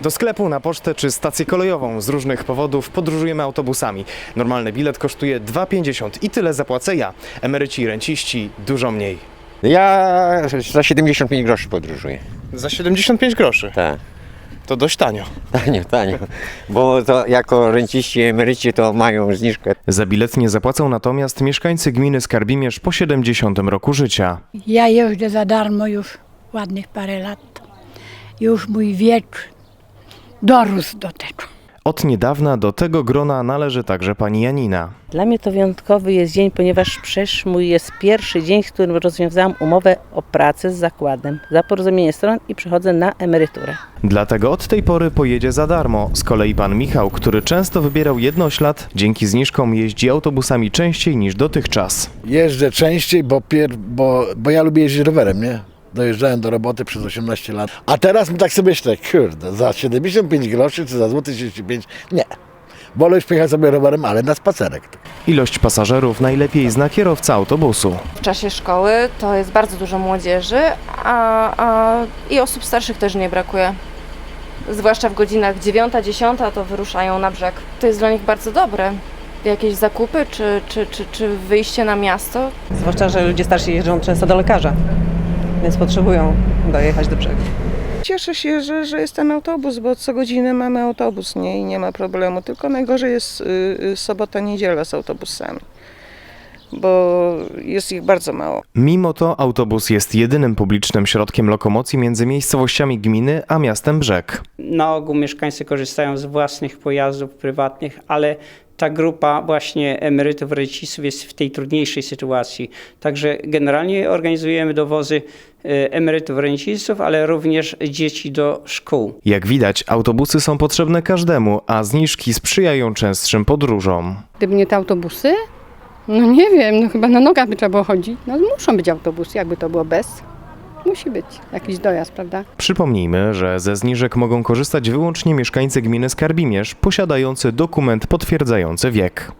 Do sklepu, na pocztę czy stację kolejową z różnych powodów podróżujemy autobusami. Normalny bilet kosztuje 2,50 i tyle zapłacę ja. Emeryci i renciści dużo mniej. Ja za 75 groszy podróżuję. Za 75 groszy. Tak. To dość tanio. Tanio, tanio. Bo to jako renciści, emeryci to mają zniżkę. Za bilet nie zapłacą natomiast mieszkańcy gminy Skarbimierz po 70 roku życia. Ja jeżdżę za darmo już ładnych parę lat. Już mój wiek dorósł do tego. Od niedawna do tego grona należy także pani Janina. Dla mnie to wyjątkowy jest dzień, ponieważ przecież mój jest pierwszy dzień, w którym rozwiązałam umowę o pracę z zakładem za porozumienie stron i przechodzę na emeryturę. Dlatego od tej pory pojedzie za darmo. Z kolei pan Michał, który często wybierał jednoślad, dzięki zniżkom jeździ autobusami częściej niż dotychczas. Jeżdżę częściej, bo, pier, bo, bo ja lubię jeździć rowerem, nie? Dojeżdżałem do roboty przez 18 lat. A teraz tak sobie myślę, kurde, za 75 groszy czy za złoty 35? Nie. Wolę już pojechać sobie rowerem, ale na spacerek. Ilość pasażerów najlepiej zna kierowca autobusu. W czasie szkoły to jest bardzo dużo młodzieży, a, a i osób starszych też nie brakuje. Zwłaszcza w godzinach 9-10 to wyruszają na brzeg. To jest dla nich bardzo dobre. Jakieś zakupy czy, czy, czy, czy wyjście na miasto, Zwłaszcza, że ludzie starsi jeżdżą często do lekarza, więc potrzebują dojechać do brzegu. Cieszę się, że, że jest ten autobus, bo co godzinę mamy autobus nie? i nie ma problemu. Tylko najgorzej jest y, y, sobota, niedziela z autobusami, bo jest ich bardzo mało. Mimo to autobus jest jedynym publicznym środkiem lokomocji między miejscowościami gminy a miastem Brzeg. Na ogół mieszkańcy korzystają z własnych pojazdów prywatnych, ale ta grupa właśnie emerytów, rencistów jest w tej trudniejszej sytuacji. Także generalnie organizujemy dowozy e, emerytów, rencistów, ale również dzieci do szkół. Jak widać, autobusy są potrzebne każdemu, a zniżki sprzyjają częstszym podróżom. Gdyby nie te autobusy, no nie wiem, no chyba na nogach by trzeba było chodzić. No muszą być autobusy, jakby to było bez. Musi być jakiś dojazd, prawda? Przypomnijmy, że ze zniżek mogą korzystać wyłącznie mieszkańcy gminy Skarbimierz posiadający dokument potwierdzający wiek.